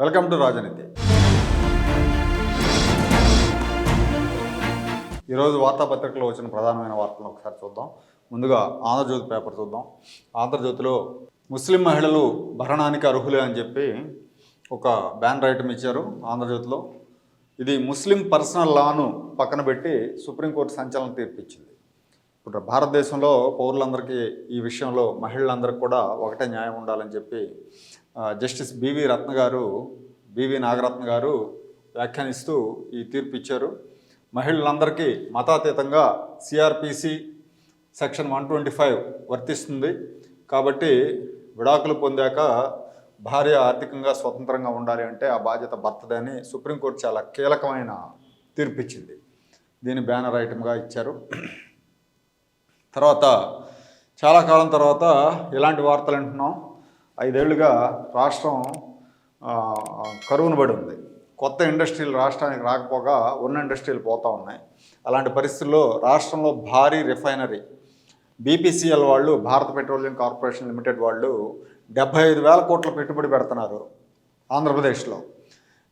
Welcome to రాజనీతి. ఈరోజు వార్తాపత్రికలో వచ్చిన ప్రధానమైన వార్తలను ఒకసారి చూద్దాం. ముందుగా ఆంధ్రజ్యోతి పేపర్ చూద్దాం. ఆంధ్రజ్యోతిలో ముస్లిం మహిళలు భరణానికి అర్హులే అని చెప్పి ఒక బ్యాన్ రైటం ఇచ్చారు ఆంధ్రజ్యోతిలో. ఇది ముస్లిం పర్సనల్ లాను పక్కన పెట్టి సుప్రీంకోర్టు సంచలనం తీర్పిచ్చింది. ఇప్పుడు భారతదేశంలో పౌరులందరికీ ఈ విషయంలో మహిళలందరికీ కూడా ఒకటే న్యాయం ఉండాలని చెప్పి జస్టిస్ బివి రత్న గారు బివి నాగరత్న గారు వ్యాఖ్యానిస్తూ ఈ తీర్పు ఇచ్చారు. మహిళలందరికీ మతాతీతంగా CRPC section one twenty five వర్తిస్తుంది. కాబట్టి విడాకులు పొందాక భార్య ఆర్థికంగా స్వతంత్రంగా ఉండాలి అంటే ఆ బాధ్యత భర్తదే అని సుప్రీంకోర్టు చాలా కీలకమైన తీర్పు ఇచ్చింది దీని బ్యానర్ ఐటమ్గా ఇచ్చారు. తర్వాత చాలా కాలం తర్వాత ఇలాంటి వార్తలు వింటున్నాం. ఐదేళ్ళుగా రాష్ట్రం కరువును పడి ఉంది. కొత్త ఇండస్ట్రీలు రాష్ట్రానికి రాకపోగా ఉన్న ఇండస్ట్రీలు పోతూ ఉన్నాయి. అలాంటి పరిస్థితుల్లో రాష్ట్రంలో భారీ రిఫైనరీ. బీపీసీఎల్ వాళ్ళు భారత పెట్రోలియం కార్పొరేషన్ లిమిటెడ్ వాళ్ళు డెబ్బై ఐదు వేల కోట్ల పెట్టుబడి పెడుతున్నారు ఆంధ్రప్రదేశ్లో.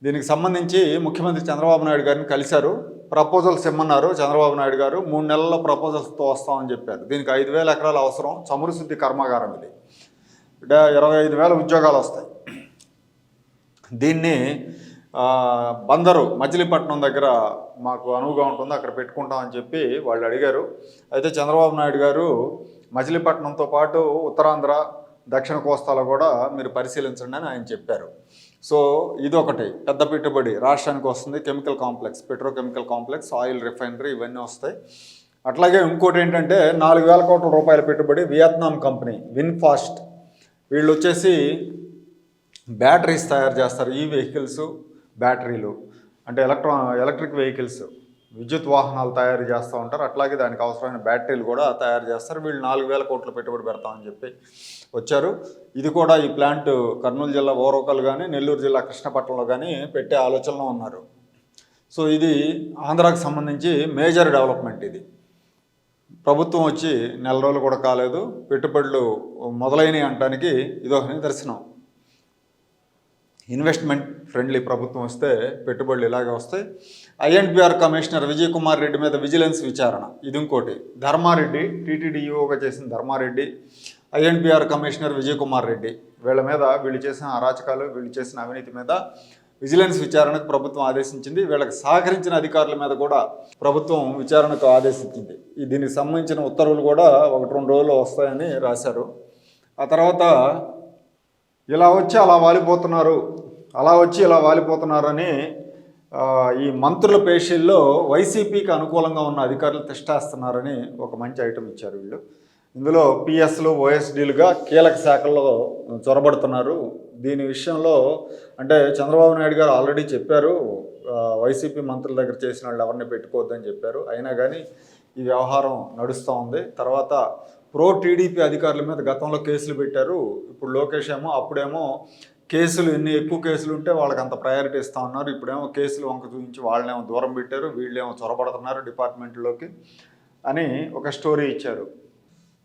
దీనికి సంబంధించి ముఖ్యమంత్రి చంద్రబాబు నాయుడు గారిని కలిశారు. ప్రపోజల్స్ ఇమ్మన్నారు చంద్రబాబు నాయుడు గారు. మూడు నెలల్లో ప్రపోజల్స్తో వస్తామని చెప్పారు. దీనికి ఐదు వేల ఎకరాలు అవసరం. చమురు శుద్ధి కర్మాగారం ఇది. ఇరవై ఐదు వేల ఉద్యోగాలు వస్తాయి. దీన్ని బందరు మచిలీపట్నం దగ్గర మాకు అనువుగా ఉంటుంది అక్కడ పెట్టుకుంటామని చెప్పి వాళ్ళు అడిగారు. అయితే చంద్రబాబు నాయుడు గారు మచిలీపట్నంతో పాటు ఉత్తరాంధ్ర దక్షిణ కోస్తాలో కూడా మీరు పరిశీలించండి అని ఆయన చెప్పారు. సో ఇదొకటి పెద్ద పెట్టుబడి రాష్ట్రానికి వస్తుంది chemical complex petrochemical complex oil refinery ఇవన్నీ వస్తాయి. అట్లాగే ఇంకోటి ఏంటంటే నాలుగు వేల కోట్ల రూపాయల పెట్టుబడి వియత్నాం కంపెనీ విన్ఫాస్ట్ వీళ్ళు వచ్చేసి బ్యాటరీస్ తయారు చేస్తారు ఈ వెహికల్స్ బ్యాటరీలు అంటే ఎలక్ట్రా ఎలక్ట్రిక్ వెహికల్స్ విద్యుత్ వాహనాలు తయారు చేస్తూ ఉంటారు. అట్లాగే దానికి అవసరమైన బ్యాటరీలు కూడా తయారు చేస్తారు. వీళ్ళు నాలుగు వేల కోట్ల పెట్టుబడి పెడతామని చెప్పి వచ్చారు. ఇది కూడా ఈ ప్లాంట్ కర్నూలు జిల్లా ఓరోకలు కానీ నెల్లూరు జిల్లా కృష్ణపట్నంలో కానీ పెట్టే ఆలోచనలో ఉన్నారు. సో ఇది ఆంధ్రాకు సంబంధించి మేజర్ డెవలప్మెంట్ ఇది. ప్రభుత్వం వచ్చి నెల రోజులు కూడా కాలేదు. పెట్టుబడులు మొదలైనవి అనడానికి ఇదొక నిదర్శనం ఇన్వెస్ట్మెంట్ ఫ్రెండ్లీ ప్రభుత్వం వస్తే పెట్టుబడులు ఇలాగే వస్తాయి. ఐఎన్పిఆర్ కమిషనర్ విజయ్ కుమార్ రెడ్డి మీద విజిలెన్స్ విచారణ. ఇది ఇంకోటి ధర్మారెడ్డి టీటీడీఈఓగా చేసిన ధర్మారెడ్డి ఐఎన్పిఆర్ కమిషనర్ విజయ్ కుమార్ రెడ్డి వీళ్ళ మీద వీళ్ళు చేసిన అరాచకాలు వీళ్ళు చేసిన అవినీతి మీద విజిలెన్స్ విచారణకు ప్రభుత్వం ఆదేశించింది. వీళ్ళకి సహకరించిన అధికారుల మీద కూడా ప్రభుత్వం విచారణకు ఆదేశించింది. ఈ దీనికి సంబంధించిన ఉత్తర్వులు కూడా ఒకటి రెండు రోజులు వస్తాయని రాశారు. ఆ తర్వాత ఇలా వచ్చి అలా వాలిపోతున్నారు అలా వచ్చి ఇలా వాలిపోతున్నారని ఈ మంత్రుల పేషీల్లో వైసీపీకి అనుకూలంగా ఉన్న అధికారులు తిష్టేస్తున్నారని ఒక మంచి ఐటమ్ ఇచ్చారు వీళ్ళు. ఇందులో పిఎస్లు ఓఎస్డీలుగా కీలక శాఖల్లో చొరబడుతున్నారు. దీని విషయంలో అంటే చంద్రబాబు నాయుడు గారు ఆల్రెడీ చెప్పారు వైసీపీ మంత్రుల దగ్గర చేసిన వాళ్ళు ఎవరిని పెట్టుకోవద్దని చెప్పారు. అయినా కానీ ఈ వ్యవహారం నడుస్తూ ఉంది. తర్వాత ప్రో టీడీపీ అధికారుల మీద గతంలో కేసులు పెట్టారు. ఇప్పుడు లోకేష్ ఏమో అప్పుడేమో కేసులు ఎన్ని ఎక్కువ కేసులు ఉంటే వాళ్ళకి అంత ప్రయారిటీ ఇస్తూ ఉన్నారు. ఇప్పుడేమో కేసులు వంక చూపించి వాళ్ళనేమో దూరం పెట్టారు వీళ్ళేమో చొరబడుతున్నారు డిపార్ట్మెంట్లోకి అని ఒక స్టోరీ ఇచ్చారు.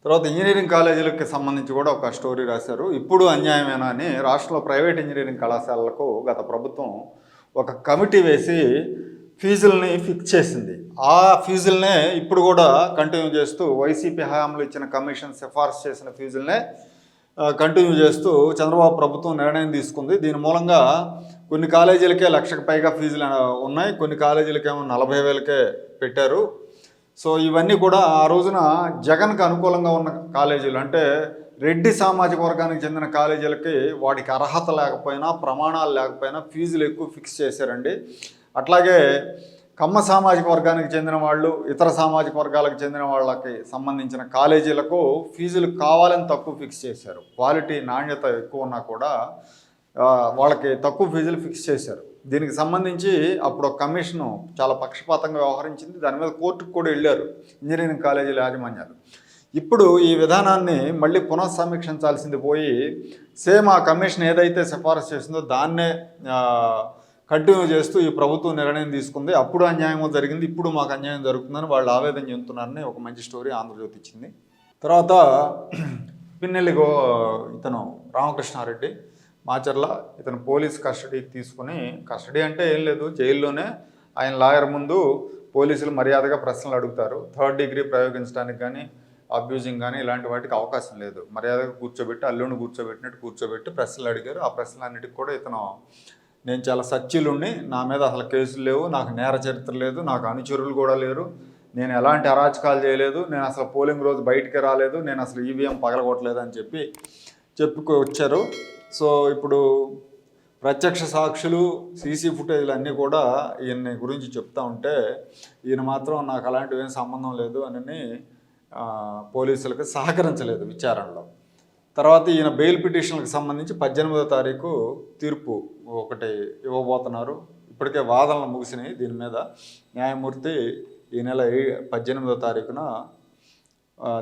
తర్వాత ఇంజనీరింగ్ కాలేజీలకు సంబంధించి కూడా ఒక స్టోరీ రాశారు. ఇప్పుడు అన్యాయమేనా అని రాష్ట్రంలో ప్రైవేట్ ఇంజనీరింగ్ కళాశాలలకు గత ప్రభుత్వం ఒక కమిటీ వేసి ఫీజుల్ని ఫిక్స్ చేసింది. ఆ ఫీజులనే ఇప్పుడు కూడా కంటిన్యూ చేస్తూ వైసీపీ హయాంలో ఇచ్చిన కమిషన్ సిఫార్సు చేసిన ఫీజులనే కంటిన్యూ చేస్తూ చంద్రబాబు ప్రభుత్వం నిర్ణయం తీసుకుంది. దీని మూలంగా కొన్ని కాలేజీలకే లక్షకు పైగా ఫీజులు ఉన్నాయి. కొన్ని కాలేజీలకేమో నలభై వేలకే పెట్టారు. సో ఇవన్నీ కూడా ఆ రోజున జగన్కి అనుకూలంగా ఉన్న కాలేజీలు. అంటే రెడ్డి సామాజిక వర్గానికి చెందిన కాలేజీలకి వాటికి అర్హత లేకపోయినా ప్రమాణాలు లేకపోయినా ఫీజులు ఎక్కువ ఫిక్స్ చేశారండి. అట్లాగే కమ్మ సామాజిక వర్గానికి చెందిన వాళ్ళు ఇతర సామాజిక వర్గాలకు చెందిన వాళ్ళకి సంబంధించిన కాలేజీలకు ఫీజులు కావాలని తక్కువ ఫిక్స్ చేశారు. క్వాలిటీ నాణ్యత ఎక్కువ ఉన్నా కూడా వాళ్ళకి తక్కువ ఫీజులు ఫిక్స్ చేశారు. దీనికి సంబంధించి అప్పుడు ఒక కమిషను చాలా పక్షపాతంగా వ్యవహరించింది. దాని మీద కోర్టుకు కూడా వెళ్ళారు. ఇంజనీరింగ్ కాలేజీల యాజమాన్యాలు. ఇప్పుడు ఈ విధానాన్ని మళ్ళీ పునఃసమీక్షించాల్సింది పోయి సేమ్ ఆ కమిషన్ ఏదైతే సిఫారసు చేసిందో దాన్నే కంటిన్యూ చేస్తూ ఈ ప్రభుత్వం నిర్ణయం తీసుకుంది. అప్పుడు అన్యాయం జరిగింది. ఇప్పుడు మాకు అన్యాయం జరుగుతుందని వాళ్ళు ఆవేదన చెందుతున్నారని ఒక మంచి స్టోరీ ఆంధ్రజ్యోతి ఇచ్చింది. తర్వాత పిన్నెల్లి గో ఇతను రామకృష్ణారెడ్డి మాచర్ల ఇతను పోలీస్ కస్టడీకి తీసుకుని కస్టడీ అంటే ఏం లేదు జైల్లోనే ఆయన లాయర్ ముందు పోలీసులు మర్యాదగా ప్రశ్నలు అడుగుతారు. థర్డ్ డిగ్రీ ప్రయోగించడానికి కానీ అబ్యూజింగ్ కానీ ఇలాంటి వాటికి అవకాశం లేదు. మర్యాదగా కూర్చోబెట్టి అల్లుని కూర్చోబెట్టినట్టు కూర్చోబెట్టి ప్రశ్నలు అడిగారు. ఆ ప్రశ్నలన్నిటికి కూడా ఇతను నేను చాలా సచ్యులుండి నా మీద అసలు కేసులు లేవు నాకు నేర చరిత్ర లేదు నాకు అనుచరులు కూడా లేరు నేను ఎలాంటి అరాచకాలు చేయలేదు నేను అసలు పోలింగ్ రోజు బయటికి రాలేదు నేను అసలు ఈవీఎం పగలగొట్టలేదు అని చెప్పి చెప్పుకొచ్చారు సో ఇప్పుడు ప్రత్యక్ష సాక్షులు సీసీ ఫుటేజ్లు అన్నీ కూడా ఈయన గురించి చెప్తా ఉంటే ఈయన మాత్రం నాకు అలాంటివి సంబంధం లేదు అని పోలీసులకు సహకరించలేదు విచారణలో. తర్వాత ఈయన బెయిల్ పిటిషన్లకు సంబంధించి పద్దెనిమిదో తారీఖు తీర్పు ఒకటి ఇవ్వబోతున్నారు. ఇప్పటికే వాదనలు ముగిసినాయి దీని మీద. న్యాయమూర్తి ఈ నెల పద్దెనిమిదో తారీఖున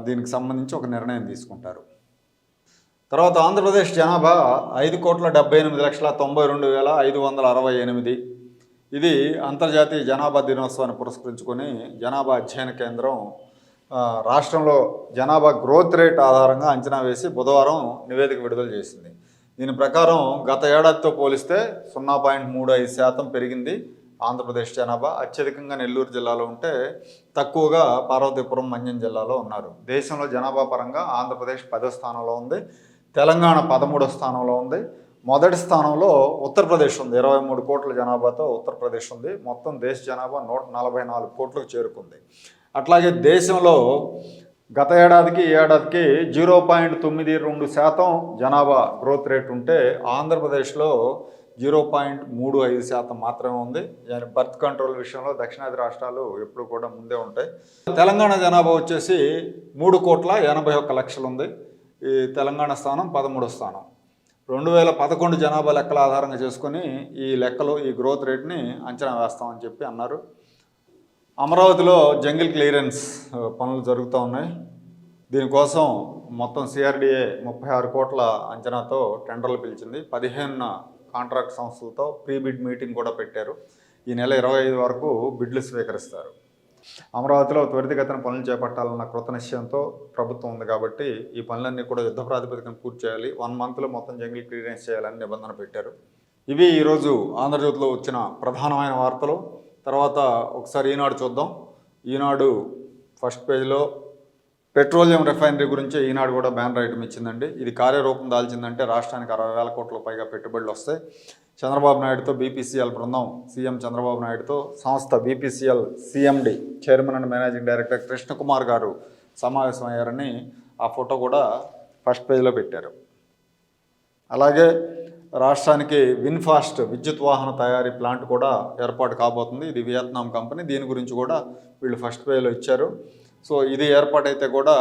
దీనికి సంబంధించి ఒక నిర్ణయం తీసుకుంటారు. తర్వాత ఆంధ్రప్రదేశ్ జనాభా ఐదు కోట్ల డెబ్బై ఎనిమిది లక్షల తొంభై రెండు వేల ఐదు వందల అరవై ఎనిమిది. ఇది అంతర్జాతీయ జనాభా దినోత్సవాన్ని పురస్కరించుకొని జనాభా అధ్యయన కేంద్రం రాష్ట్రంలో జనాభా గ్రోత్ రేట్ ఆధారంగా అంచనా వేసి బుధవారం నివేదిక విడుదల చేసింది. దీని ప్రకారం గత ఏడాదితో పోలిస్తే సున్నా పాయింట్ మూడు ఐదు శాతం పెరిగింది ఆంధ్రప్రదేశ్ జనాభా. అత్యధికంగా నెల్లూరు జిల్లాలో ఉంటే తక్కువగా పార్వతీపురం మన్యం జిల్లాలో ఉన్నారు. దేశంలో జనాభా పరంగా ఆంధ్రప్రదేశ్ పదో స్థానంలో ఉంది. తెలంగాణ పదమూడో స్థానంలో ఉంది. మొదటి స్థానంలో ఉత్తరప్రదేశ్ ఉంది. ఇరవై మూడు కోట్ల జనాభాతో ఉత్తరప్రదేశ్ ఉంది. మొత్తం దేశ జనాభా నూట నలభై నాలుగు కోట్లకు చేరుకుంది. అట్లాగే దేశంలో గత ఏడాదికి ఏడాదికి జీరో పాయింట్ తొమ్మిది రెండు శాతం జనాభా గ్రోత్ రేట్ ఉంటే ఆంధ్రప్రదేశ్లో జీరో పాయింట్ మూడు ఐదు శాతం మాత్రమే ఉంది. దాని బర్త్ కంట్రోల్ విషయంలో దక్షిణాది రాష్ట్రాలు ఎప్పుడు కూడా ముందే ఉంటాయి. తెలంగాణ జనాభా వచ్చేసి మూడు కోట్ల ఎనభై ఒక్క లక్షలు ఉంది. ఈ తెలంగాణ స్థానం పదమూడో స్థానం. రెండు వేల పదకొండు జనాభా లెక్కల ఆధారంగా చేసుకొని ఈ లెక్కలు ఈ గ్రోత్ రేట్ని అంచనా వేస్తామని చెప్పి అన్నారు. అమరావతిలో జంగిల్ క్లియరెన్స్ పనులు జరుగుతూ ఉన్నాయి. దీనికోసం మొత్తం సిఆర్డిఏ ముప్పై ఆరు కోట్ల అంచనాతో టెండర్లు పిలిచింది. పదిహేను కాంట్రాక్ట్ సంస్థలతో ప్రీ బిడ్ మీటింగ్ కూడా పెట్టారు. ఈ నెల ఇరవై ఐదు వరకు బిడ్లు స్వీకరిస్తారు. అమరావతిలో త్వరితగతిన పనులు చేపట్టాలన్న కృత నిశ్చయంతో ప్రభుత్వం ఉంది కాబట్టి ఈ పనులన్నీ కూడా యుద్ధ ప్రాతిపదికన పూర్తి చేయాలి. వన్ మంత్లో మొత్తం జంగిల్ క్లియరెన్స్ చేయాలని నిబంధన పెట్టారు. ఇవి ఈరోజు ఆంధ్రజ్యోతిలో వచ్చిన ప్రధానమైన వార్తలు. తర్వాత ఒకసారి ఈనాడు చూద్దాం. ఈనాడు ఫస్ట్ పేజ్లో పెట్రోలియం రిఫైనరీ గురించి ఈనాడు కూడా బ్యాన్ ఐటమ్ ఇచ్చిందండి. ఇది కార్యరూపం దాల్చిందంటే రాష్ట్రానికి అరవై వేల కోట్ల పైగా పెట్టుబడులు వస్తాయి. చంద్రబాబు నాయుడుతో బీపీసీఎల్ బృందం సీఎం చంద్రబాబు నాయుడుతో సంస్థ BPCL CMD chairman and managing director Krishnakumar గారు సమావేశమయ్యారని ఆ ఫోటో కూడా ఫస్ట్ పేజ్లో పెట్టారు. అలాగే రాష్ట్రానికి విన్ఫాస్ట్ విద్యుత్ వాహన తయారీ ప్లాంట్ కూడా ఏర్పాటు కాబోతుంది. ఇది వియత్నాం కంపెనీ. దీని గురించి కూడా వీళ్ళు ఫస్ట్ పేలో ఇచ్చారు. సో ఇది ఏర్పాటైతే కూడా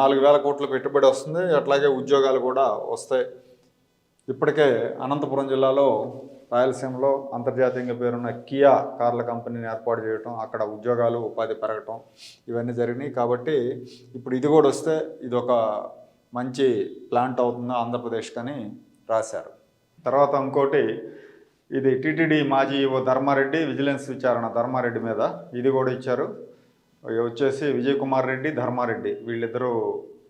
నాలుగు వేల కోట్ల పెట్టుబడి వస్తుంది. అట్లాగే ఉద్యోగాలు కూడా వస్తాయి. ఇప్పటికే అనంతపురం జిల్లాలో రాయలసీమలో అంతర్జాతీయంగా పేరున్న కియా కార్ల కంపెనీని ఏర్పాటు చేయటం అక్కడ ఉద్యోగాలు ఉపాధి పెరగటం ఇవన్నీ జరిగినాయి. కాబట్టి ఇప్పుడు ఇది కూడా వస్తే ఇది ఒక మంచి ప్లాంట్ అవుతుంది ఆంధ్రప్రదేశ్కి అని రాశారు. తర్వాత ఇంకోటి ఇది టీటీడీ మాజీ ఓ ధర్మారెడ్డి విజిలెన్స్ విచారణ ధర్మారెడ్డి మీద ఇది కూడా ఇచ్చారు. వచ్చేసి విజయ్ కుమార్ రెడ్డి ధర్మారెడ్డి వీళ్ళిద్దరూ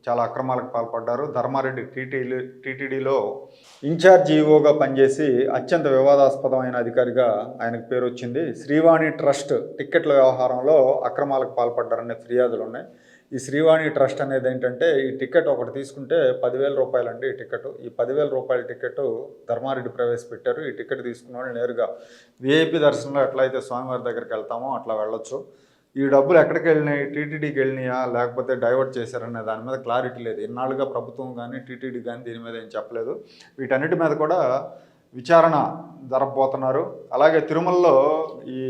చాలా అక్రమాలకు పాల్పడ్డారు. ధర్మారెడ్డి టీటీడీ టీటీడీలో ఇన్ఛార్జ్ ఈఓగా పనిచేసి అత్యంత వివాదాస్పదమైన అధికారిగా ఆయనకు పేరు వచ్చింది. శ్రీవాణి ట్రస్ట్ టిక్కెట్ల వ్యవహారంలో అక్రమాలకు పాల్పడ్డారనే ఫిర్యాదులు ఉన్నాయి. ఈ శ్రీవాణి ట్రస్ట్ అనేది ఏంటంటే ఈ టికెట్ ఒకటి తీసుకుంటే పదివేల రూపాయలండి ఈ టికెట్ ఈ పదివేల రూపాయల టికెట్ ధర్మారెడ్డి ప్రవేశపెట్టారు. ఈ టికెట్ తీసుకున్న వాళ్ళు నేరుగా విఐపి దర్శనంలో ఎట్లయితే స్వామివారి దగ్గరికి వెళ్తామో అట్లా వెళ్ళొచ్చు. ఈ డబ్బులు ఎక్కడికి వెళ్ళినాయి? టీటీడీకి వెళ్ళినాయా? లేకపోతే డైవర్ట్ చేశారనే దాని మీద క్లారిటీ లేదు. ఇన్నాళ్ళుగా ప్రభుత్వం కానీ టీటీడీ కానీ దీని మీద ఏం చెప్పలేదు. వీటన్నిటి మీద కూడా విచారణ జరపబోతున్నారు. అలాగే తిరుమలలో ఈ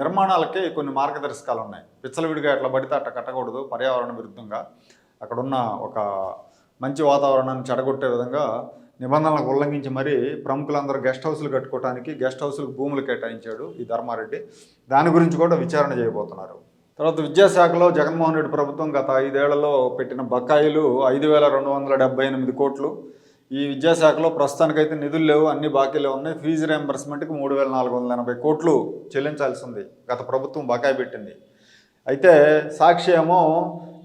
నిర్మాణాలకి కొన్ని మార్గదర్శకాలు ఉన్నాయి. పిచ్చలవిడిగా ఎట్లా పడితే అట్లా కట్టకూడదు పర్యావరణ విరుద్ధంగా. అక్కడున్న ఒక మంచి వాతావరణాన్ని చెడగొట్టే విధంగా నిబంధనలకు ఉల్లంఘించి మరీ ప్రముఖులందరూ గెస్ట్ హౌస్లు కట్టుకోవడానికి గెస్ట్ హౌస్లకు భూములు కేటాయించాడు ఈ ధర్మారెడ్డి. దాని గురించి కూడా విచారణ చేయబోతున్నారు. తర్వాత విద్యాశాఖలో జగన్మోహన్ రెడ్డి ప్రభుత్వం గత ఐదేళ్ళలో పెట్టిన బకాయిలు ఐదు వేల రెండు వందల డెబ్బై ఎనిమిది కోట్లు. ఈ విద్యాశాఖలో ప్రస్తుతానికైతే నిధులు లేవు అన్ని బాకీలు ఉన్నాయి. ఫీజు రియంబర్స్మెంట్కి మూడు వేల నాలుగు వందల ఎనభై కోట్లు చెల్లించాల్సి ఉంది గత ప్రభుత్వం బకాయి పెట్టింది. అయితే సాక్షి ఏమో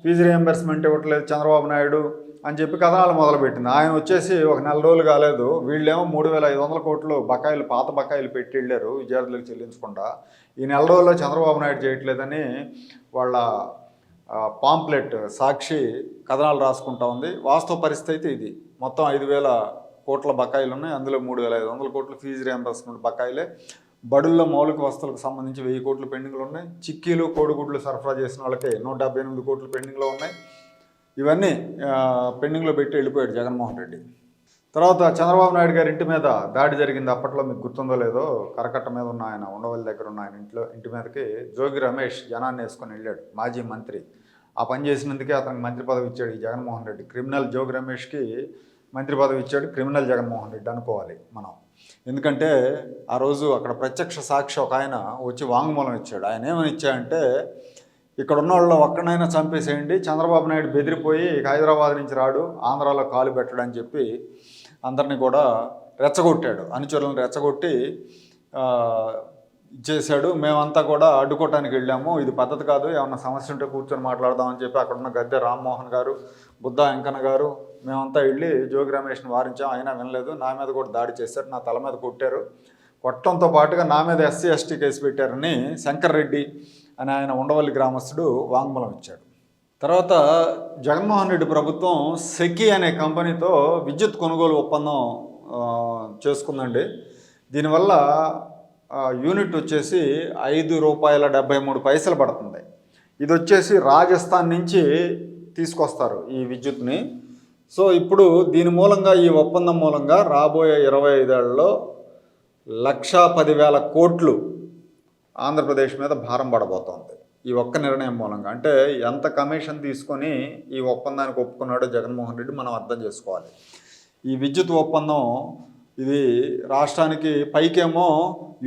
ఫీజు రియంబర్స్మెంట్ ఇవ్వట్లేదు చంద్రబాబు నాయుడు. అని చెప్పి కథనాలు మొదలుపెట్టింది. ఆయన వచ్చేసి ఒక నెల రోజులు కాలేదు. వీళ్ళేమో మూడు వేల ఐదు వందల కోట్లు బకాయిలు పాత బకాయిలు పెట్టి వెళ్ళారు విద్యార్థులకు చెల్లించకుండా. ఈ నెల రోజుల్లో చంద్రబాబు నాయుడు చేయట్లేదని వాళ్ళ పాంప్లెట్ సాక్షి కథనాలు రాసుకుంటా ఉంది. వాస్తవ పరిస్థితి అయితే ఇది. మొత్తం ఐదు వేల కోట్ల బకాయిలు ఉన్నాయి. అందులో మూడు వేల ఐదు వందల కోట్లు ఫీజు రియంబర్స్మెంట్ బకాయిలే. బడుల్లో మౌలిక వస్తువులకు సంబంధించి వెయ్యి కోట్లు పెండింగ్లు ఉన్నాయి. చిక్కీలు కోడిగుడ్లు సరఫరా చేసిన వాళ్ళకి నూట డెబ్బై ఎనిమిది కోట్లు పెండింగ్లో ఉన్నాయి. ఇవన్నీ పెండింగ్లో పెట్టి వెళ్ళిపోయాడు జగన్మోహన్ రెడ్డి. తర్వాత చంద్రబాబు నాయుడు గారి ఇంటి మీద దాడి జరిగింది. అప్పట్లో మీకు గుర్తుందో లేదో కరకట్ట మీద ఉన్న ఆయన ఉండవల్లి దగ్గర ఉన్న ఆయన ఇంట్లో ఇంటి మీదకి జోగి రమేష్ జనాన్ని వేసుకొని వెళ్ళాడు మాజీ మంత్రి. ఆ పని చేసినందుకే అతనికి మంత్రి పదవి ఇచ్చాడు ఈ జగన్మోహన్ రెడ్డి. క్రిమినల్ జోగి రమేష్కి మంత్రి పదవి ఇచ్చాడు క్రిమినల్ జగన్మోహన్ రెడ్డి అనుకోవాలి మనం. ఎందుకంటే ఆ రోజు అక్కడ ప్రత్యక్ష సాక్షి ఒక ఆయన వచ్చి వాంగ్మూలం ఇచ్చాడు. ఆయన ఏమని ఇచ్చాడంటే ఇక్కడ ఉన్న వాళ్ళు ఒక్కడైనా చంపేసేయండి. చంద్రబాబు నాయుడు బెదిరిపోయి హైదరాబాద్ నుంచి రాడు ఆంధ్రాలో కాలు పెట్టడని చెప్పి అందరినీ కూడా రెచ్చగొట్టాడు. అనుచరులను రెచ్చగొట్టి చేశాడు. మేమంతా కూడా అడ్డుకోవటానికి వెళ్ళాము. ఇది పద్ధతి కాదు. ఏమన్నా సమస్య ఉంటే కూర్చొని మాట్లాడదామని చెప్పి అక్కడ ఉన్న గద్దె రామ్మోహన్ గారు బుద్ధ వెంకన్న గారు మేమంతా వెళ్ళి జోగి రమేష్ని వారించాం. అయినా వినలేదు. నా మీద కూడా దాడి చేశారు. నా తల మీద కొట్టారు. కొట్టడంతో పాటుగా నా మీద ఎస్సీ ఎస్టీ కేసు పెట్టారని శంకర్ రెడ్డి అని ఆయన ఉండవల్లి గ్రామస్తుడు వాంగ్మూలం ఇచ్చాడు. తర్వాత జగన్మోహన్ రెడ్డి ప్రభుత్వం సెకి అనే కంపెనీతో విద్యుత్ కొనుగోలు ఒప్పందం చేసుకుందండి. దీనివల్ల యూనిట్ వచ్చేసి ఐదు రూపాయల డెబ్బై మూడు పైసలు పడుతుంది. ఇది వచ్చేసి రాజస్థాన్ నుంచి తీసుకొస్తారు ఈ విద్యుత్ని. సో ఇప్పుడు దీని మూలంగా ఈ ఒప్పందం మూలంగా రాబోయే ఇరవై ఐదేళ్ళలో లక్షా పదివేల కోట్లు ఆంధ్రప్రదేశ్ మీద భారం పడబోతోంది. ఈ ఒక్క నిర్ణయం మూలంగా. అంటే ఎంత కమిషన్ తీసుకొని ఈ ఒప్పందానికి ఒప్పుకున్నాడో జగన్మోహన్ రెడ్డి మనం అర్థం చేసుకోవాలి. ఈ విద్యుత్ ఒప్పందం ఇది రాష్ట్రానికి పైకేమో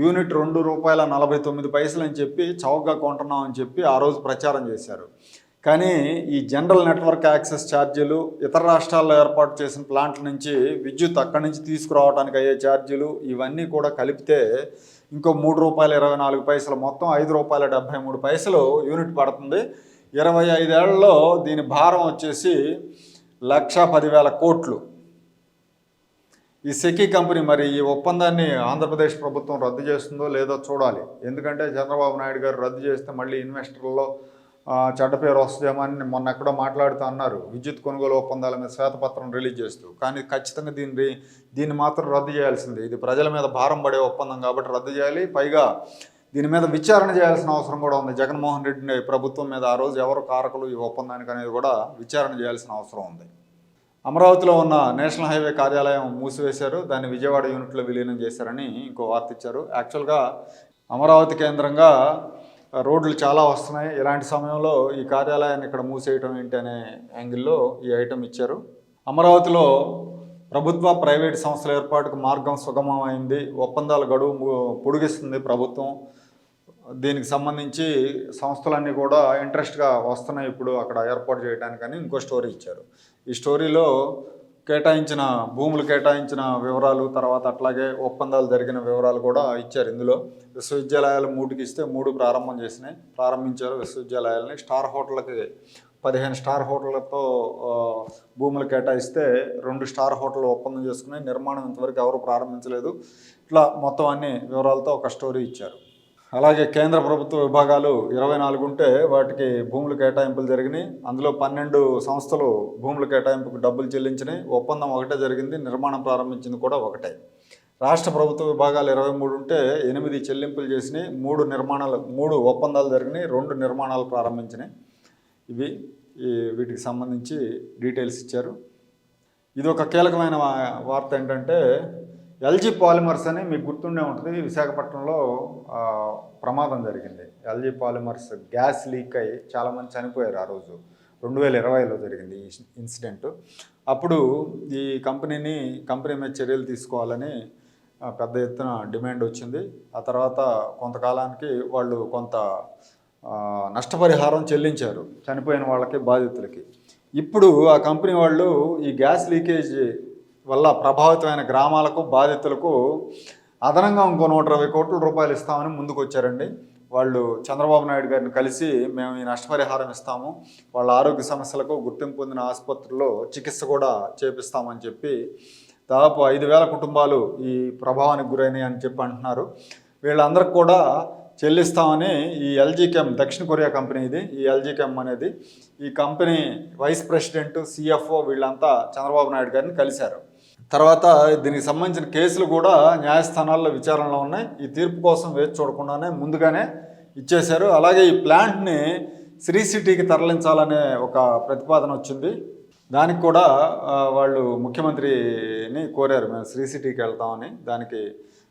యూనిట్ రెండు రూపాయల నలభై తొమ్మిది పైసలు అని చెప్పి చౌకగా కొంటున్నాం అని చెప్పి ఆ రోజు ప్రచారం చేశారు. కానీ ఈ జనరల్ నెట్వర్క్ యాక్సెస్ ఛార్జీలు ఇతర రాష్ట్రాల్లో ఏర్పాటు చేసిన ప్లాంట్ల నుంచి విద్యుత్ అక్కడి నుంచి తీసుకురావడానికి అయ్యే ఛార్జీలు ఇవన్నీ కూడా కలిపితే ఇంకో మూడు రూపాయల ఇరవై నాలుగు పైసలు మొత్తం ఐదు రూపాయల డెబ్బై మూడు పైసలు యూనిట్ పడుతుంది. ఇరవై ఐదేళ్ళలో దీని భారం వచ్చేసి లక్ష పదివేల కోట్లు. ఈ సెకీ కంపెనీ మరి ఈ ఒప్పందాన్ని ఆంధ్రప్రదేశ్ ప్రభుత్వం రద్దు చేస్తుందో లేదో చూడాలి. ఎందుకంటే చంద్రబాబు నాయుడు గారు రద్దు చేస్తే మళ్ళీ ఇన్వెస్టర్లలో చెడ్డ పేరు వస్తుందేమో అని మొన్న ఎక్కడో మాట్లాడుతూ అన్నారు. విద్యుత్ కొనుగోలు ఒప్పందాల మీద శ్వేతపత్రం రిలీజ్ చేస్తూ. కానీ ఖచ్చితంగా దీన్ని దీన్ని మాత్రం రద్దు చేయాల్సిందే. ఇది ప్రజల మీద భారం పడే ఒప్పందం కాబట్టి రద్దు చేయాలి. పైగా దీని మీద విచారణ చేయాల్సిన అవసరం కూడా ఉంది. జగన్మోహన్ రెడ్డి ప్రభుత్వం మీద ఆ రోజు ఎవరు కారకులు ఈ ఒప్పందానికి అనేది కూడా విచారణ చేయాల్సిన అవసరం ఉంది. అమరావతిలో ఉన్న నేషనల్ హైవే కార్యాలయం మూసివేశారు. దాన్ని విజయవాడ యూనిట్లో విలీనం చేశారని ఇంకో వార్త ఇచ్చారు. యాక్చువల్గా అమరావతి కేంద్రంగా రోడ్లు చాలా వస్తున్నాయి. ఇలాంటి సమయంలో ఈ కార్యాలయాన్ని ఇక్కడ మూసేయటం ఏంటి అనే యాంగిల్లో ఈ ఐటెం ఇచ్చారు. అమరావతిలో ప్రభుత్వ ప్రైవేట్ సంస్థల ఏర్పాటుకు మార్గం సుగమమైంది. ఒప్పందాల గడువు ము- పొడిగిస్తుంది ప్రభుత్వం. దీనికి సంబంధించి సంస్థలన్నీ కూడా ఇంట్రెస్ట్గా వస్తున్నాయి ఇప్పుడు అక్కడ ఏర్పాటు చేయడానికని ఇంకో స్టోరీ ఇచ్చారు. ఈ స్టోరీలో కేటాయించిన భూములు కేటాయించిన వివరాలు తర్వాత అట్లాగే ఒప్పందాలు జరిగిన వివరాలు కూడా ఇచ్చారు. ఇందులో విశ్వవిద్యాలయాలు మూడుకి ఇస్తే మూడు ప్రారంభం చేసినాయి. ప్రారంభించారు విశ్వవిద్యాలయాలని. స్టార్ హోటళ్ళకి పదిహేను స్టార్ హోటళ్ళతో భూములు కేటాయిస్తే రెండు స్టార్ హోటల్ ఒప్పందం చేసుకుని నిర్మాణం ఇంతవరకు ఎవరు ప్రారంభించలేదు. ఇట్లా మొత్తం అన్ని వివరాలతో ఒక స్టోరీ ఇచ్చారు. అలాగే కేంద్ర ప్రభుత్వ విభాగాలు ఇరవై నాలుగు ఉంటే వాటికి భూములు కేటాయింపులు జరిగినాయి. అందులో పన్నెండు సంస్థలు భూముల కేటాయింపుకు డబ్బులు చెల్లించినాయి. ఒప్పందం ఒకటే జరిగింది. నిర్మాణం ప్రారంభించింది కూడా ఒకటే. రాష్ట్ర ప్రభుత్వ విభాగాలు ఇరవై మూడు ఉంటే ఎనిమిది చెల్లింపులు చేసినాయి. మూడు నిర్మాణాలు మూడు ఒప్పందాలు జరిగినాయి. రెండు నిర్మాణాలు ప్రారంభించినాయి. ఇవి ఈ వీటికి సంబంధించి డీటెయిల్స్ ఇచ్చారు. ఇది ఒక కీలకమైన వార్త ఏంటంటే ఎల్జీ పాలిమర్స్ అని మీకు గుర్తుండే ఉంటుంది. విశాఖపట్నంలో ప్రమాదం జరిగింది. ఎల్జీ పాలిమర్స్ గ్యాస్ లీక్ అయ్యి చాలామంది చనిపోయారు ఆ రోజు. రెండు వేల ఇరవైలో జరిగింది ఈ ఇన్సిడెంట్. అప్పుడు ఈ కంపెనీని కంపెనీ మీద చర్యలు తీసుకోవాలని పెద్ద ఎత్తున డిమాండ్ వచ్చింది. ఆ తర్వాత కొంతకాలానికి వాళ్ళు కొంత నష్టపరిహారం చెల్లించారు చనిపోయిన వాళ్ళకి బాధితులకి. ఇప్పుడు ఆ కంపెనీ వాళ్ళు ఈ గ్యాస్ లీకేజ్ వల్ల ప్రభావితమైన గ్రామాలకు బాధితులకు అదనంగా ఇంకో నూట ఇరవై కోట్ల రూపాయలు ఇస్తామని ముందుకు వచ్చారండి వాళ్ళు చంద్రబాబు నాయుడు గారిని కలిసి మేము ఈ నష్టపరిహారం ఇస్తాము. వాళ్ళ ఆరోగ్య సమస్యలకు గుర్తింపు పొందిన ఆసుపత్రుల్లో చికిత్స కూడా చేపిస్తామని చెప్పి దాదాపు ఐదు వేల కుటుంబాలు ఈ ప్రభావానికి గురైనాయి అని చెప్పి అంటున్నారు. వీళ్ళందరికి కూడా చెల్లిస్తామని ఈ ఎల్జీ కెమ్ దక్షిణ కొరియా కంపెనీ ఇది. ఈ ఎల్జీ కెమ్ అనేది ఈ కంపెనీ వైస్ ప్రెసిడెంట్ సిఎఫ్ఓ వీళ్ళంతా చంద్రబాబు నాయుడు గారిని కలిశారు. తర్వాత దీనికి సంబంధించిన కేసులు కూడా న్యాయస్థానాల్లో విచారణలో ఉన్నాయి. ఈ తీర్పు కోసం వేచి చూడకుండానే ముందుగానే ఇచ్చేశారు. అలాగే ఈ ప్లాంట్ని శ్రీ సిటీకి తరలించాలనే ఒక ప్రతిపాదన వచ్చింది. దానికి కూడా వాళ్ళు ముఖ్యమంత్రిని కోరారు. మేము శ్రీ సిటీకి వెళ్తామని దానికి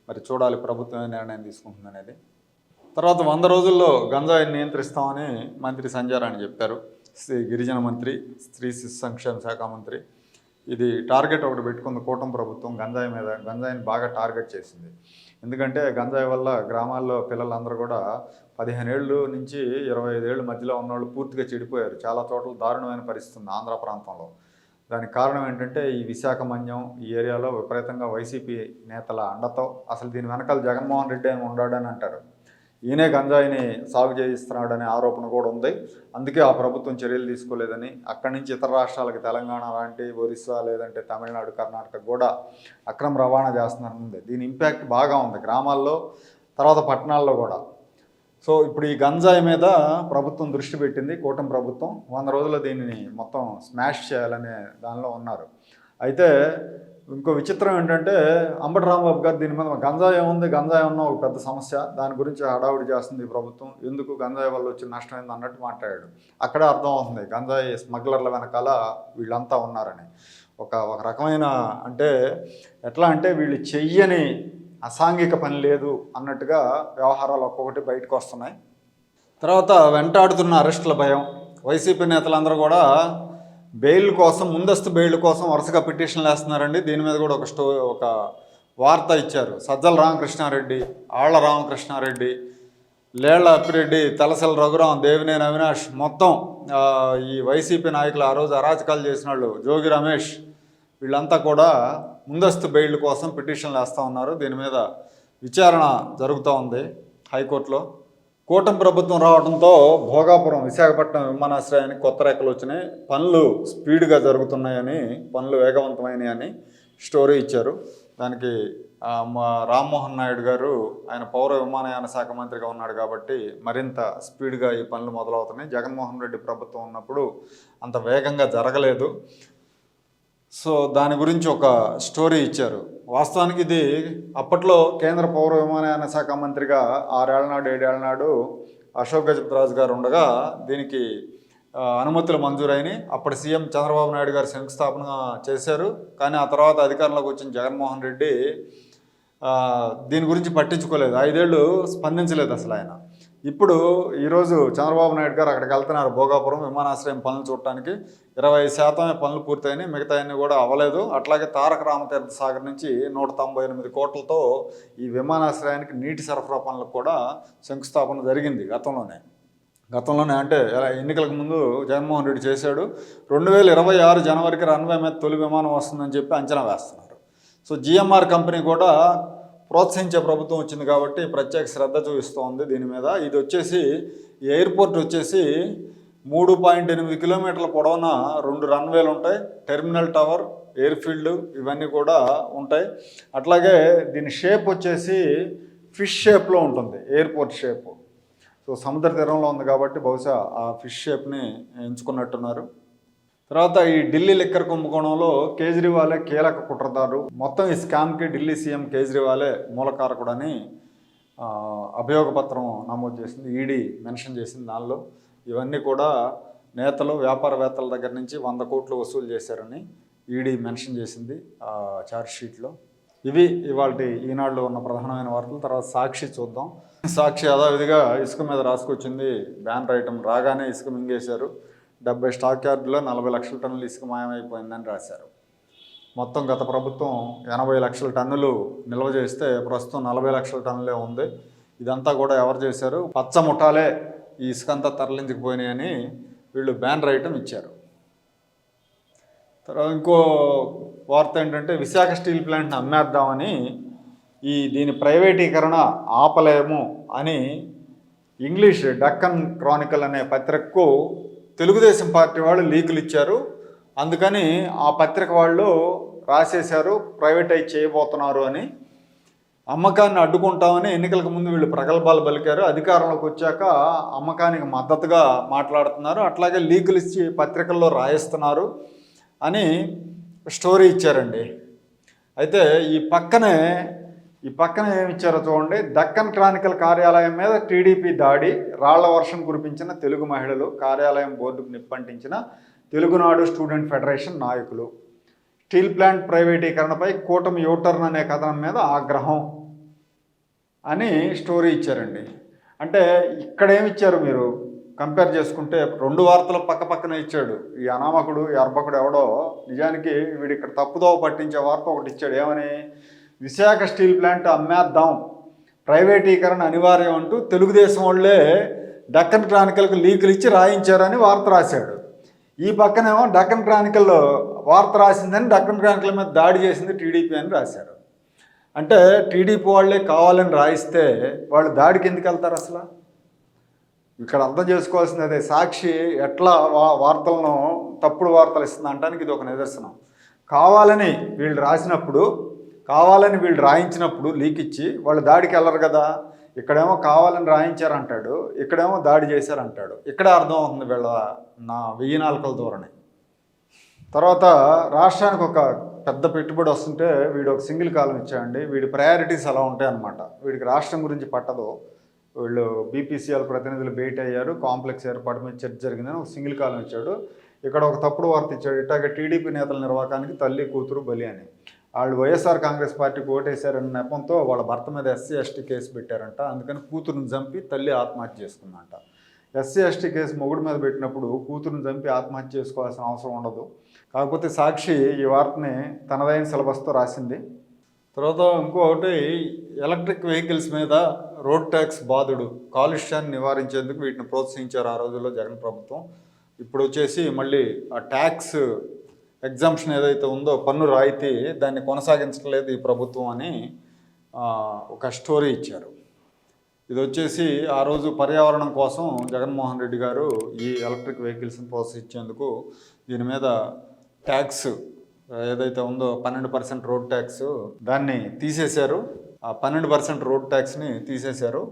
మరి చూడాలి ప్రభుత్వం ఏ నిర్ణయం తీసుకుంటుంది అనేది తర్వాత వంద రోజుల్లో గంజాయిని నియంత్రిస్తామని మంత్రి సంజారాణి చెప్పారు. శ్రీ గిరిజన మంత్రి స్త్రీ శిశు సంక్షేమ శాఖ మంత్రి. ఇది టార్గెట్ ఒకటి పెట్టుకుంది కూటమి ప్రభుత్వం గంజాయి మీద గంజాయిని బాగా టార్గెట్ చేసింది. ఎందుకంటే గంజాయి వల్ల గ్రామాల్లో పిల్లలందరూ కూడా పదిహేను ఏళ్ళు నుంచి ఇరవై ఐదేళ్ళు మధ్యలో ఉన్నవాళ్ళు పూర్తిగా చెడిపోయారు. చాలా చోట్ల దారుణమైన పరిస్థితి ఉంది ఆంధ్ర ప్రాంతంలో. దానికి కారణం ఏంటంటే ఈ విశాఖ మన్యం ఈ ఏరియాలో విపరీతంగా వైసీపీ నేతల అండతో అసలు దీని వెనకాల జగన్మోహన్ రెడ్డి అని ఉన్నాడని అంటారు. ఈయనే గంజాయిని సాగు చేయిస్తున్నాడనే ఆరోపణ కూడా ఉంది. అందుకే ఆ ప్రభుత్వం చర్యలు తీసుకోలేదని అక్కడి నుంచి ఇతర రాష్ట్రాలకు తెలంగాణ లాంటి ఒరిస్సా లేదంటే తమిళనాడు కర్ణాటక కూడా అక్రమ రవాణా చేస్తున్నారని ఉంది. దీని ఇంపాక్ట్ బాగా ఉంది గ్రామాల్లో తర్వాత పట్టణాల్లో కూడా. సో ఇప్పుడు ఈ గంజాయి మీద ప్రభుత్వం దృష్టి పెట్టింది కూటమి ప్రభుత్వం. వంద రోజుల్లో దీనిని మొత్తం స్మాష్ చేయాలనే దానిలో ఉన్నారు. అయితే ఇంకో విచిత్రం ఏంటంటే అంబటి రాంబాబు గారు దీని మీద గంజాయి ఏముంది? గంజాయి ఉన్న ఒక పెద్ద సమస్య. దాని గురించి హడావుడి చేస్తుంది ప్రభుత్వం. ఎందుకు గంజాయి వల్ల వచ్చిన నష్టం ఏంది అన్నట్టు మాట్లాడాడు. అక్కడే అర్థం అవుతుంది గంజాయి స్మగ్లర్ల వెనకాల వీళ్ళంతా ఉన్నారని. ఒక ఒక రకమైన అంటే ఎట్లా అంటే వీళ్ళు చెయ్యని అసాంఘిక పని లేదు అన్నట్టుగా వ్యవహారాలు ఒక్కొక్కటి బయటకు వస్తున్నాయి. తర్వాత వెంటాడుతున్న అరెస్టుల భయం. వైసీపీ నేతలందరూ కూడా బెయిల్ కోసం ముందస్తు బెయిల్ కోసం వరుసగా పిటిషన్లు వేస్తున్నారండి. దీని మీద కూడా ఒక స్టో ఒక వార్త ఇచ్చారు. సజ్జల రామకృష్ణారెడ్డి ఆళ్ళ రామకృష్ణారెడ్డి లేళ్ళ అప్పిరెడ్డి తలసల రఘురాం దేవినేని అవినాష్ మొత్తం ఈ వైసీపీ నాయకులు ఆ రోజు అరాచకాలు చేసిన వాళ్ళు జోగి రమేష్ వీళ్ళంతా కూడా ముందస్తు బెయిల్ కోసం పిటిషన్లు వేస్తూ ఉన్నారు. దీని మీద విచారణ జరుగుతూ ఉంది హైకోర్టులో. కూటమి ప్రభుత్వం రావడంతో భోగాపురం విశాఖపట్నం విమానాశ్రయానికి కొత్త రేఖలు వచ్చినాయి. పనులు స్పీడ్గా జరుగుతున్నాయని పనులు వేగవంతమైనాయని స్టోరీ ఇచ్చారు. దానికి మా రామ్మోహన్ నాయుడు గారు ఆయన పౌర విమానయాన శాఖ మంత్రిగా ఉన్నాడు కాబట్టి మరింత స్పీడ్గా ఈ పనులు మొదలవుతున్నాయి. జగన్మోహన్ రెడ్డి ప్రభుత్వం ఉన్నప్పుడు అంత వేగంగా జరగలేదు. సో దాని గురించి ఒక స్టోరీ ఇచ్చారు. వాస్తవానికి ఇది అప్పట్లో కేంద్ర పౌర విమానయాన శాఖ మంత్రిగా ఆరేళ్ళ నాడు ఏడేళ్ళ నాడు అశోక్ గజపతిరాజు గారు ఉండగా దీనికి అనుమతులు మంజూరైనవి అప్పటి సీఎం చంద్రబాబు నాయుడు గారు శంకుస్థాపన చేశారు. కానీ ఆ తర్వాత అధికారంలోకి వచ్చిన జగన్మోహన్ రెడ్డి దీని గురించి పట్టించుకోలేదు. ఐదేళ్ళు స్పందించలేదు అసలు ఆయన. ఇప్పుడు ఈరోజు చంద్రబాబు నాయుడు గారు అక్కడికి వెళ్తున్నారు భోగాపురం విమానాశ్రయం పనులు చూడటానికి. ఇరవై శాతమే పనులు పూర్తయినాయి మిగతాయన్నీ కూడా అవ్వలేదు. అట్లాగే తారక రామతీర్థ సాగర్ నుంచి నూట తొంభై ఎనిమిది కోట్లతో ఈ విమానాశ్రయానికి నీటి సరఫరా పనులకు కూడా శంకుస్థాపన జరిగింది గతంలోనే. గతంలోనే అంటే ఎన్నికలకు ముందు జగన్మోహన్ రెడ్డి చేశాడు. రెండు వేల ఇరవై ఆరు జనవరికి రన్వే మీద తొలి విమానం వస్తుందని చెప్పి అంచనా వేస్తున్నారు. సో జిఎంఆర్ కంపెనీ కూడా ప్రోత్సహించే ప్రభుత్వం వచ్చింది కాబట్టి ప్రత్యేక శ్రద్ధ చూపిస్తోంది దీని మీద. ఇది వచ్చేసి ఎయిర్పోర్ట్ వచ్చేసి మూడు పాయింట్ ఎనిమిది కిలోమీటర్ల పొడవున రెండు రన్వేలు ఉంటాయి. టెర్మినల్ టవర్ ఎయిర్ ఫీల్డ్ ఇవన్నీ కూడా ఉంటాయి. అట్లాగే దీని షేప్ వచ్చేసి ఫిష్ షేప్లో ఉంటుంది ఎయిర్పోర్ట్ షేప్. సో సముద్ర తీరంలో ఉంది కాబట్టి బహుశా ఆ ఫిష్ షేప్ని ఎంచుకున్నట్టున్నారు. తర్వాత ఈ ఢిల్లీ లిక్కర్ కుంభకోణంలో కేజ్రీవాలే కీలక కుట్రదారు. మొత్తం ఈ స్కామ్కి ఢిల్లీ సీఎం కేజ్రీవాలే మూలకారకుడని అభియోగపత్రం నమోదు చేసింది ఈడీ మెన్షన్ చేసింది దానిలో. ఇవన్నీ కూడా నేతలు వ్యాపారవేత్తల దగ్గర నుంచి వంద కోట్లు వసూలు చేశారని ఈడీ మెన్షన్ చేసింది ఆ షీట్లో. ఇవి ఇవాళ ఈనాడులో ఉన్న ప్రధానమైన వార్తలు. తర్వాత సాక్షి చూద్దాం. సాక్షి యథావిధిగా ఇసుక మీద రాసుకొచ్చింది బ్యాన్ ఐటమ్ రాగానే ఇసుక మింగేశారు. డెబ్బై స్టాక్ యార్డులో నలభై లక్షల టన్నులు ఇసుక మాయమైపోయిందని రాశారు. మొత్తం గత ప్రభుత్వం ఎనభై లక్షల టన్నులు నిల్వ చేస్తే ప్రస్తుతం నలభై లక్షల టన్నులే ఉంది. ఇదంతా కూడా ఎవరు చేశారు? పచ్చ ముఠాలే ఈ ఇసుకంతా తరలించకపోయినాయని వీళ్ళు బ్యాన్ రైటం ఇచ్చారు. తర్వాత ఇంకో వార్త ఏంటంటే విశాఖ స్టీల్ ప్లాంట్ని అమ్మేద్దామని ఈ దీని ప్రైవేటీకరణ ఆపలేము అని ఇంగ్లీష్ డక్కన్ క్రానికల్ అనే పత్రికకు తెలుగుదేశం పార్టీ వాళ్ళు లీకులు ఇచ్చారు. అందుకని ఆ పత్రిక వాళ్ళు రాసేశారు ప్రైవేటైజ్ చేయబోతున్నారు అని. అమ్మకాన్ని అడ్డుకుంటామని ఎన్నికలకు ముందు వీళ్ళు ప్రగల్భాలు పలికారు. అధికారంలోకి వచ్చాక అమ్మకానికి మద్దతుగా మాట్లాడుతున్నారు. అట్లాగే లీకులు ఇచ్చి పత్రికల్లో రాయిస్తున్నారు అని స్టోరీ ఇచ్చారండి. అయితే ఈ పక్కనే ఈ పక్కన ఏమి ఇచ్చారో చూడండి. దక్కన్ క్రానికల్ కార్యాలయం మీద టీడీపీ దాడి రాళ్ళ వర్షం కురిపించిన తెలుగు మహిళలు కార్యాలయం బోర్డుకు నిప్పంటించిన తెలుగునాడు స్టూడెంట్ ఫెడరేషన్ నాయకులు. స్టీల్ ప్లాంట్ ప్రైవేటీకరణపై కూటమి యూటర్న్ అనే కథనం మీద ఆగ్రహం అని స్టోరీ ఇచ్చారండి. అంటే ఇక్కడ ఇచ్చారు మీరు? కంపేర్ చేసుకుంటే రెండు వార్తలు పక్క పక్కన ఇచ్చాడు. ఈ అనామకుడు ఈ అర్భకుడు ఎవడో? నిజానికి వీడు ఇక్కడ తప్పుదోవ పట్టించే వార్త ఒకటి ఇచ్చాడు. ఏమని? విశాఖ స్టీల్ ప్లాంట్ అమ్మేద్దాం. ప్రైవేటీకరణ అనివార్యం అంటూ తెలుగుదేశం వాళ్ళే డక్కన్ క్రానికల్కి లీకులు ఇచ్చి రాయించారని వార్త రాశాడు. ఈ పక్కనేమో డక్కన్ క్రానికల్లో వార్త రాసిందని డక్కన్ క్రానికల్ మీద దాడి చేసింది టీడీపీ అని రాశారు. అంటే టీడీపీ వాళ్ళే కావాలని రాయిస్తే వాళ్ళు దాడికి ఎందుకు వెళ్తారు అసలు? ఇక్కడ అర్థం చేసుకోవాల్సింది అదే సాక్షి ఎట్లా వా వార్తలను తప్పుడు వార్తలు ఇస్తుంది అంటానికి ఇది ఒక నిదర్శనం. కావాలని వీళ్ళు రాసినప్పుడు కావాలని వీళ్ళు రాయించినప్పుడు లీక్ ఇచ్చి వాళ్ళు దాడికి వెళ్ళరు కదా. ఇక్కడేమో కావాలని రాయించారంటాడు ఇక్కడేమో దాడి చేశారంటాడు. ఇక్కడే అర్థం అవుతుంది వీళ్ళ నా వెయ్యి నాలుకల ధోరణి. తర్వాత రాష్ట్రానికి ఒక పెద్ద పెట్టుబడి వస్తుంటే వీడు ఒక సింగిల్ కాలం ఇచ్చాడండి. వీడి ప్రయారిటీస్ అలా ఉంటాయి అన్నమాట వీడికి రాష్ట్రం గురించి పట్టదు. వీళ్ళు బీపీసీఎల్ ప్రతినిధులు భేటీ అయ్యారు. కాంప్లెక్స్ ఏర్పాటు మీద చర్చ జరిగిందని ఒక సింగిల్ కాలం ఇచ్చాడు. ఇక్కడ ఒక తప్పుడు వార్త ఇచ్చాడు. ఇట్లాగే టీడీపీ నేతల నిర్వాహకానికి తల్లి కూతురు బలి అని. వాళ్ళు వైఎస్ఆర్ కాంగ్రెస్ పార్టీకి ఓటేశారన్న నెపంతో వాళ్ళ భర్త మీద ఎస్సీ ఎస్టీ కేసు పెట్టారంట. అందుకని కూతురుని చంపి తల్లి ఆత్మహత్య చేసుకుందంట. ఎస్సీ ఎస్టీ కేసు మొగుడు మీద పెట్టినప్పుడు కూతురుని చంపి ఆత్మహత్య చేసుకోవాల్సిన అవసరం ఉండదు. కాకపోతే సాక్షి ఈ వార్తని తనదైన సిలబస్తో రాసింది. తర్వాత ఇంకొకటి ఎలక్ట్రిక్ వెహికల్స్ మీద రోడ్ ట్యాక్స్ బాధుడు కాలుష్యాన్ని నివారించేందుకు వీటిని ప్రోత్సహించారు ఆ రోజుల్లో జగన్ ప్రభుత్వం. ఇప్పుడు వచ్చేసి మళ్ళీ ఆ ట్యాక్స్ ఎగ్జామ్షన్ ఏదైతే ఉందో పన్ను రాయితీ దాన్ని కొనసాగించట్లేదు ఈ ప్రభుత్వం అని ఒక స్టోరీ ఇచ్చారు. ఇది వచ్చేసి ఆ రోజు పర్యావరణం కోసం జగన్మోహన్ రెడ్డి గారు ఈ ఎలక్ట్రిక్ వెహికల్స్ని ప్రోత్సహించేందుకు దీని మీద ట్యాక్స్ ఏదైతే ఉందో పన్నెండు పర్సెంట్ రోడ్ ట్యాక్స్ దాన్ని తీసేశారు. ఆ పన్నెండు పర్సెంట్ రోడ్ ట్యాక్స్ని తీసేశారు.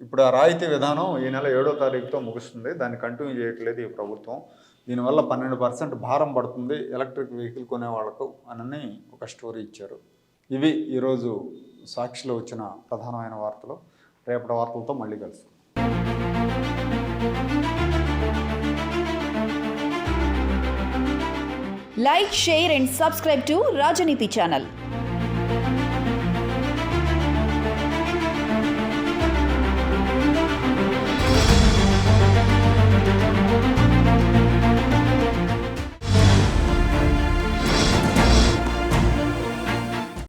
ఇప్పుడు ఆ రాయితీ విధానం ఈ నెల ఏడో తారీఖుతో ముగుస్తుంది. దాన్ని కంటిన్యూ చేయట్లేదు ఈ ప్రభుత్వం. దీనివల్ల పన్నెండు పర్సెంట్ భారం పడుతుంది ఎలక్ట్రిక్ వెహికల్ కొనే వాళ్ళకు అనని ఒక స్టోరీ ఇచ్చారు. ఇవి ఈరోజు సాక్షిలో వచ్చిన ప్రధానమైన వార్తలు. రేపటి వార్తలతో మళ్ళీ కలుసు like share and subscribe to Rajneeti channel